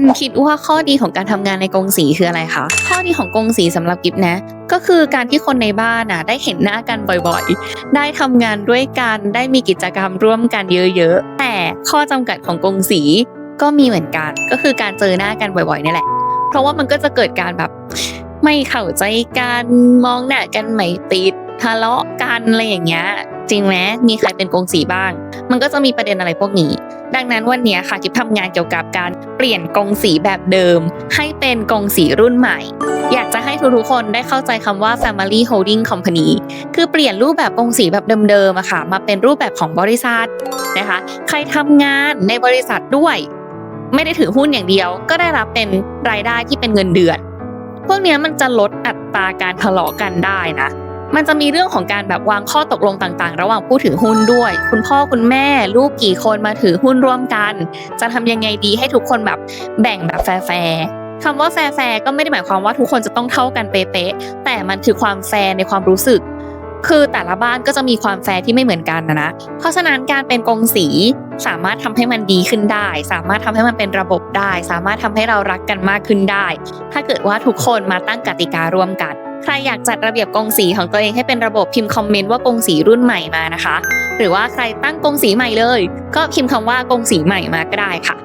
คุณคิดว่าข้อดีของการทำงานในกงสีคืออะไรคะข้อดีของกงสีสำหรับกิฟนะ ก็คือการที่คนในบ้านน่ะได้เห็นหน้ากันบ่อยๆ ได้ทำงานด้วยกันได้มีกิจกรรมร่วมกันเยอะๆ แต่ข้อจำกัดของกงสีก็มีเหมือนกัน ก็คือการเจอหน้ากันบ่อยๆนี่แหละ เพราะว่ามันก็จะเกิดการแบบ ไม่เข้าใจกันมองหน้ากันไม่ติดทะเลาะกันอะไรอย่างเงี้ยจริงไหมมีใครเป็นกงสีบ้าง มันก็จะมีประเด็นอะไรพวกนี้ ดังนั้นวันนี้ค่ะกิฟทำงานเกี่ยวกับการเปลี่ยนกงสีแบบเดิม ให้เป็นกงสีรุ่นใหม่ อยากจะให้ทุกๆคนได้เข้าใจคำว่า Family Holding Company คือเปลี่ยนรูปแบบกงสีแบบเดิมๆอะค่ะ มาเป็นรูปแบบของบริษัทนะคะ ใครทำงานในบริษัทด้วย ไม่ได้ถือหุ้นอย่างเดียว ก็ได้รับเป็นรายได้ที่เป็นเงินเดือน พวกนี้มันจะลดอัตราการทะเลาะกันได้นะ มันจะมีเรื่องของการแบบวางข้อตกลงต่างๆ ระหว่างผู้ถือหุ้นด้วย คุณพ่อคุณแม่ลูกกี่คนมาถือหุ้นร่วมกัน จะทำยังไงดีให้ทุกคนแบบแบ่งแบบแฟร์ๆคำว่าแฟร์ๆก็ไม่ได้หมายความว่าทุกคนจะต้องเท่ากันเป๊ะๆแต่มันคือความแฟร์ในความรู้สึก คือแต่ละบ้านก็จะมีความแฟร์ที่ไม่เหมือนกันนะนะเพราะฉะนั้นการเป็นกงสีสามารถทำให้มันดีขึ้นได้ สามารถทำให้มันเป็นระบบได้ สามารถทำให้เรารักกันมากขึ้นได้ ถ้าเกิดว่าทุกคนมาตั้งกติการ่วมกัน ใครอยากจัดระเบียบกงสีของตัวเองให้เป็นระบบพิมพ์คอมเมนต์ว่ากงสีรุ่นใหม่มานะคะ หรือว่าใครตั้งกงสีใหม่เลย ก็พิมพ์คำว่ากงสีใหม่มาก็ได้ค่ะ